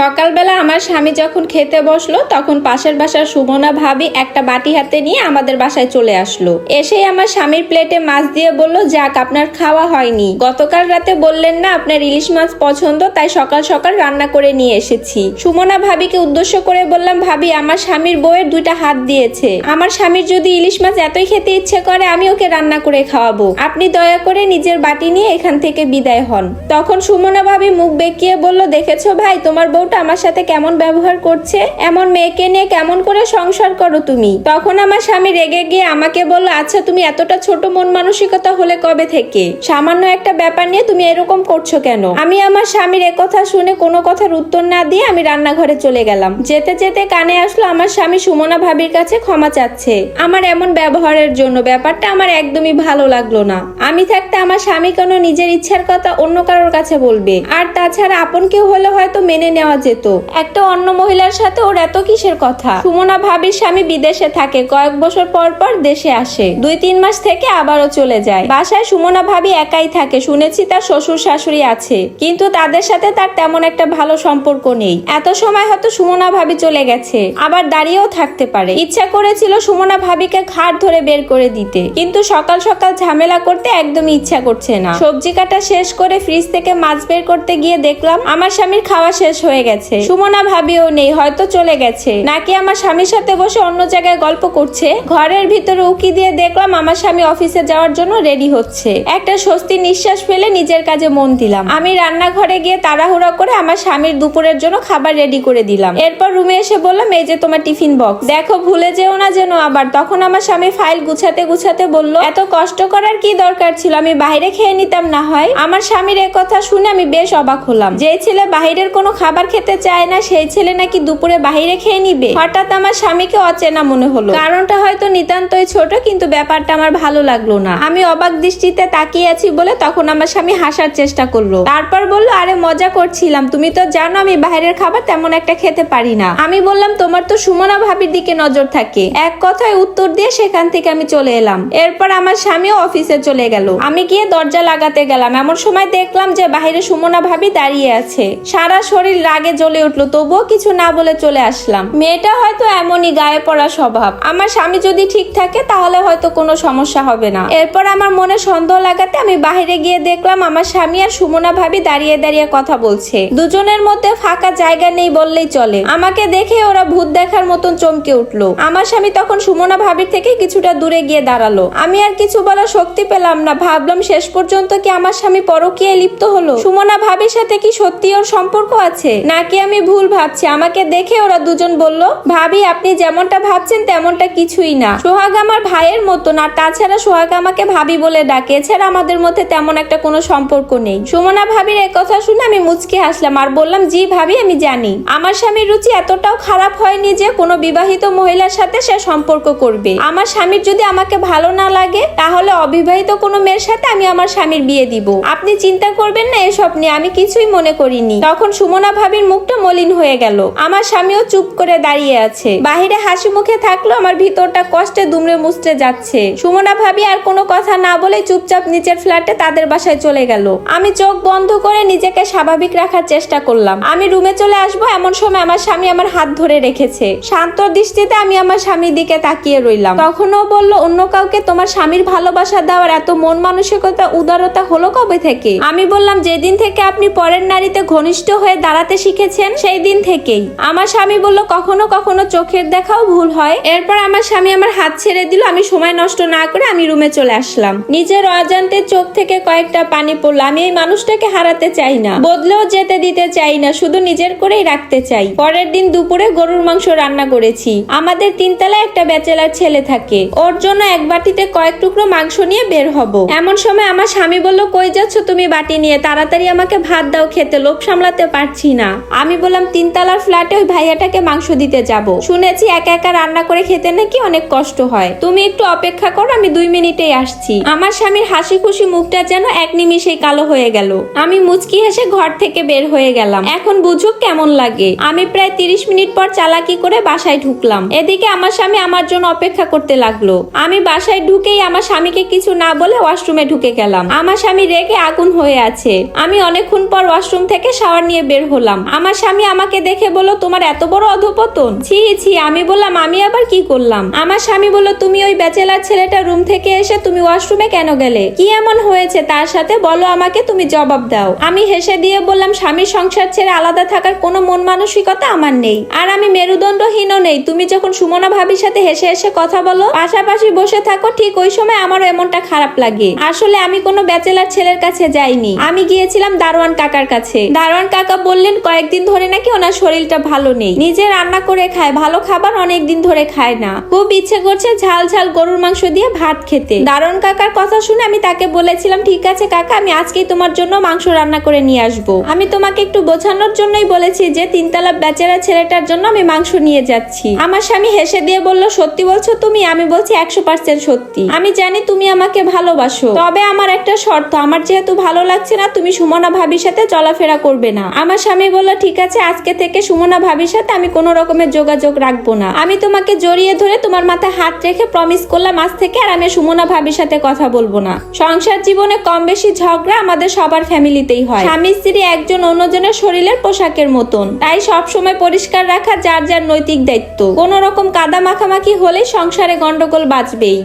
সকালবেলা আমার স্বামী যখন খেতে বসল, তখন পাশের বাসার সুমনা ভাবি একটা বাটি হাতে নিয়ে আমাদের বাসায় চলে আসলো। এসেই আমার স্বামীর প্লেটে মাছ দিয়ে বলল, যাক, আপনার খাওয়া হয়নি। গতকাল রাতে বললেন, না, আপনার ইলিশ মাছ পছন্দ, তাই সকাল সকাল রান্না করে নিয়ে এসেছি। সুমনা ভাবিকে উদ্দেশ্য করে বললাম, ভাবি, আমার স্বামীর বউয়ের দুইটা হাত দিয়েছে। আমার স্বামীর যদি ইলিশ মাছ এতই খেতে ইচ্ছে করে, আমি ওকে রান্না করে খাওয়াবো। আপনি দয়া করে নিজের বাটি নিয়ে এখান থেকে বিদায় হন। তখন সুমনা ভাবি মুখ বেঁকিয়ে বলল, দেখেছ ভাই, তোমার বউটা আমার সাথে কেমন ব্যবহার করছে? এমন মেয়েকে নিয়ে কেমন করে সংসার করো তুমি? তখন আমার স্বামী রেগে গিয়ে আমাকে বলল আচ্ছা তুমি এতটা ছোট মন মানসিকতা হলে কবে থেকে? সামান্য একটা ব্যাপার নিয়ে তুমি এরকম করছ কেন? আমি আমার স্বামীর কথা শুনে কোনো কথার উত্তর না দিয়ে আমি রান্নাঘরে চলে গেলাম। যেতে যেতে কানে আসলো আমার স্বামী সুমনা ভাবির কাছে ক্ষমা চাচ্ছে। আমার এমন ব্যবহারের জন্য ব্যাপারটা আমার একদমই ভালো লাগল না। আমি থাকতে আমার স্বামী কেন নিজের ইচ্ছার কথা অন্য কারোর কাছে বলবে। আর তাছাড়া আপন কেউ হলে হয়তো মেনে নেওয়া যেত। একটা অন্য মহিলার সাথে ওর এত কিসের কথা? সুমনা ভাবির স্বামী বিদেশে থাকে, কয়েক বছর পর পর দেশে আসে। দুই তিন মাস থেকে আবারও চলে যায়। বাসায় সুমনা ভাবি একাই থাকে, শুনেছি তার শ্বশুর শাশুড়ি আছে। কিন্তু তাদের সাথে তার তেমন একটা ভালো সম্পর্ক নেই। এত সময় হয়তো সুমনা ভাবি চলে গেছে, আবার দাঁড়িয়েও থাকতে পারে। ইচ্ছা করেছিল সুমনা ভাবিকে ঘাট ধরে বের করে দিতে। কিন্তু সকাল সকাল ঝামেলা করতে একদমই ইচ্ছা করছে না। সবজি কাটা শেষ করে ফ্রিজ থেকে মাছ বের করতে গিয়ে দেখলাম, আমার স্বামীর খাওয়া শেষ হয়ে গেছে। সুমনা ভাবিও নেই, হয়তো চলে গেছে। নাকি আমার স্বামীর সাথে বসে অন্য জায়গায় গল্প করছে? ঘরের ভিতরে উকি দিয়ে দেখলাম আমার স্বামী অফিসে যাওয়ার জন্য রেডি হচ্ছে। একটা স্বস্তি নিঃশ্বাস ফেলে নিজের কাজে মন দিলাম। আমি রান্নাঘরে গিয়ে তাড়াহুড়া করে আমার স্বামীর দুপুরের জন্য খাবার রেডি করে দিলাম। এরপর রুমে এসে বললাম, এই যে তোমার টিফিন বক্স। দেখো, ভুলে যেও না যেন আবার। তখন আমার স্বামী ফাইল গুছাতে গুছাতে বলল, এত কষ্ট করার কি দরকার ছিল? আমি বাইরে খেয়ে নিতাম না হয়। আমার স্বামীর কথা শুনে আমি বেশ অবাক হলাম। যে ছেলে বাহিরের কোনো খাবার খেতে চায় না, সেই ছেলে নাকি দুপুরে বাইরে খেয়ে নিবে। হঠাৎ আমার স্বামীকে অচেনা মনে হলো। কারণটা হয়তো নিতান্তই ছোট, কিন্তু ব্যাপারটা আমার ভালো লাগল না। আমি অবাক দৃষ্টিতে তাকিয়ে আছি বলে তখন আমার স্বামী হাসার চেষ্টা করল। তারপর বলল, আরে, মজা করছিলাম। তুমি তো জানো আমি বাইরের খাবার তেমন একটা খেতে পারি না। আমি বললাম, তোমার তো সুমনা ভাবির দিকে নজর থাকে। এক কথায় উত্তর দিয়ে সেখান থেকে আমি চলে এলাম। এরপর আমার স্বামীও অফিসে চলে গেল। আমি গিয়ে দরজা লাগাতে গেলাম। এমন সময় দেখলাম যে বাইরে সুমনা ভাবি দাঁড়িয়ে আছে। সারা শরীর রাগে জ্বলে উঠল, তবুও কিছু না বলে চলে আসলাম। মেয়েটা হয়তো এমনই গায়ে পড়া স্বভাব। আমার স্বামী যদি ঠিক থাকে, তাহলে হয়তো কোনো সমস্যা হবে না। এরপর আমার মনে সন্দেহ লাগাতে আমি বাইরে গিয়ে দেখলাম, আমার স্বামী আর সুমনা ভাবি দাঁড়িয়ে দাঁড়িয়ে কথা বলছে। দুজনের মধ্যে ফাঁকা জায়গা নেই বললেই চলে। আমাকে দেখে ওরা ভূত দেখার মতন চমকে উঠল। আমার স্বামী তখন সুমনা ভাবির থেকে কিছুটা দূরে গিয়ে দাঁড়াল। আমি আর কিছু বলার শক্তি পেলাম না। ভাবলাম, শেষ পর্যন্ত কি আমার স্বামী পরকীয়ায় লিপ্ত হলো? সুমনা ভাবির সাথে কি সত্যি ওর সম্পর্ক আছে? নাকি আমি ভুল ভাবছি? আমাকে দেখে ওরা দুজন বলল, ভাবি, আপনি যেমনটা ভাবছেন তেমনটা কিছুই না। সোহাগ আমার ভাইয়ের মতন, আর তাছাড়া সোহাগ আমাকে ভাবি বলে ডাকে। এছাড়া আমাদের মধ্যে তেমন একটা কোনো সম্পর্ক নেই। সুমনা ভাবির এক কথা শুনে আমি মুচকি হাসলাম আর বললাম, জি ভাবি, আমি জানি। আমার স্বামীর রুচি এতটাও খারাপ হয়নি যে কোনো বিবাহিত মহিলার সাথে সে সম্পর্ক করবে। আমার স্বামীর যদি আমাকে ভালো না লাগে, তাহলে অবিবাহিত কোনো মেয়ের সাথে আমি আমার স্বামীর বিয়ে দিব। আপনি চিন্তা করবেন না এসব নিয়ে, আমি কিছুই মনে করিনি। তখন সুমনা ভাবির মুখটা মলিন হয়ে গেল। আমার স্বামীও চুপ করে দাঁড়িয়ে আছে। বাহিরে হাসি মুখে থাকল আমার ভিতরটা কষ্টে দুমড়ে মুচড়ে যাচ্ছে। সুমনা ভাবি আর কোনো কথা না বলে চুপচাপ নিচের ফ্ল্যাটে তাদের বাসায় চলে গেল। আমি চোখ বন্ধ করে নিজেকে স্বাভাবিক রাখার চেষ্টা করলাম। আমি রুমে চলে আসব এমন সময় আমার স্বামী আমার হাত ধরে রেখেছে। শান্ত দৃষ্টিতে আমি আমার স্বামীর দিকে তাকিয়ে রইলাম। তখনও বলল, অন্য কাউকে তোমার স্বামীর ভালোবাসা দেওয়ার এত মন মানসিকতা, উদারতা হলো কবে থেকে? আমি বললাম, যেদিন থেকে আপনি পরের নারীতে ঘনিষ্ঠ হয়ে দাঁড়াতে শিখেছেন সেই দিন থেকেই। আমার স্বামী বলল, কখনো কখনো চোখের দেখাও ভুল হয়। এরপর আমার স্বামী আমার হাত ছেড়ে দিল, আমি সময় নষ্ট না করে আমি রুমে চলে আসলাম। নিজের অজান্তে চোখ থেকে কয়েকটা পানি পড়ল, আমি এই মানুষটাকে হারাতে চাই না। বদলেও যেতে দিতে চাই না, শুধু নিজের করেই রাখতে চাই। পরের দিন দুপুরে গরুর মাংস রান্না করেছি। আমাদের তিনতলায় একটা ব্যাচেলার ছেলে থাকে। ওর জন্য এক বাটিতে কয়েক টুকরো মাংস নিয়ে বের হব। এমন সময় আমার স্বামী বলল, কই যাচ্ছ তুমি বাটি নিয়ে? তাড়াতাড়ি আমাকে ভাত দাও, খেতে লোভ সামলাতে পারছি না। আমি বললাম, তিনতলার ফ্ল্যাটে ওই ভাইয়াটাকে মাংস দিতে যাব। শুনেছি একা একা রান্না করে খেতে নাকি অনেক কষ্ট হয়। তুমি একটু অপেক্ষা করো, আমি দুই মিনিটেই আসছি। আমার স্বামীর হাসি খুশি মুখটা যেন এক নিমিষেই কালো হয়ে গেল। আমি মুচকি হেসে ঘর থেকে বের হয়ে গেলাম। এখন বুঝুক কেমন লাগে। আমি প্রায় তিরিশ মিনিট পর চালাকি করে বাসায় ঢুকলাম। এদিকে আমার স্বামী আমার জন্য অপেক্ষা করতে লাগল। আমি বাসায় ঢুকেই আমার স্বামীকে কিছু না বলে ওয়াশরুমে ঢুকে গেলাম। আমার স্বামী রেগে আগুন হয়ে আছে। আমি অনেকক্ষণ পর ওয়াশরুম থেকে শাওয়ার নিয়ে বের হলাম। আমার স্বামী আমাকে দেখে বলল, তোমার এত বড় অধপতন? ছি ছি, আমি বললাম, আমি আবার কি করলাম? আমার স্বামী বলল, তুমি ওই ব্যাচেলার ছেলেটা রুম থেকে এসে তুমি ওয়াশরুমে কেন গেলে? কি এমন হয়েছে তার সাথে? বলো আমাকে, তুমি জবাব দাও। আমি হেসে দিয়ে বললাম, স্বামীর সংসার ছেড়ে আলাদা থাকার কোনো মন মানসিকতা আমার নেই। আর আমি মেরুদণ্ডহীনও নেই। তুমি যখন সুমনা ভাবির সাথে হেসে হেসে কথা বলো, পাশাপাশি বসে থাকো, ঠিক ওই সময় আমারও এমনটা খারাপ লাগে। আসলে আমি কোনো ব্যাচেলার ছেলের কাছে যাইনি। আমি গিয়েছিলাম দারোয়ান কাকার কাছে। দারোয়ান কাকা বললেন কয়েকদিন ধরে নাকি ওনার শরীরটা ভালো নেই। নিজে রান্না করে খায়, ভালো খাবার অনেক দিন ধরে খায় না। খুব ইচ্ছে করছে ঝাল ঝাল গরুর মাংস দিয়ে ভাত খেতে। দারোয়ান কাকার কথা শুনে আমি তাকে বলেছিলাম, ঠিক আছে কাকা, আমি আজকেই তোমার জন্য মাংস রান্না করে নিয়ে আসব। আমি তোমাকে একটু বোঝানোর জন্যই বলেছি যে তিনতলা বেচারা ছেলেটার জন্য আমি মাংস নিয়ে যাচ্ছি। আমার স্বামী হেসে দিয়ে বলল, সত্যি বলছো তুমি? আমি বলছি একশো পার্সেন্ট সত্যি। আমি জানি তুমি আমাকে ভালোবাসো। তবে আমার একটা শর্ত, আমার যেহেতু ভালো লাগছে না, তুমি সুমনা ভাবির সাথে চলাফেরা করবে না। আমার স্বামী বলল, ঠিক আছে, আজকে থেকে সুমনা ভাবির সাথে আমি কোনো রকমের যোগাযোগ রাখব না। আমি তোমাকে জড়িয়ে ধরে তোমার মাথায় হাত রেখে প্রমিস করলাম আজ থেকে আর আমি সুমনা ভাবির সাথে কথা বলব না। সংসার জীবনে কম বেশি ঝগড়া আমাদের সবার ফ্যামিলিতেই হয়। স্বামী, স্ত্রী, একজন অন্যজনের শরীরের পোশাকের মতন। তাই সব সময় পরিষ্কার রাখা যার যার নৈতিক দায়িত্ব। কোনো রকম কাদা মাখামাখি হলে সংসারে গন্ডগোল বাঁচবেই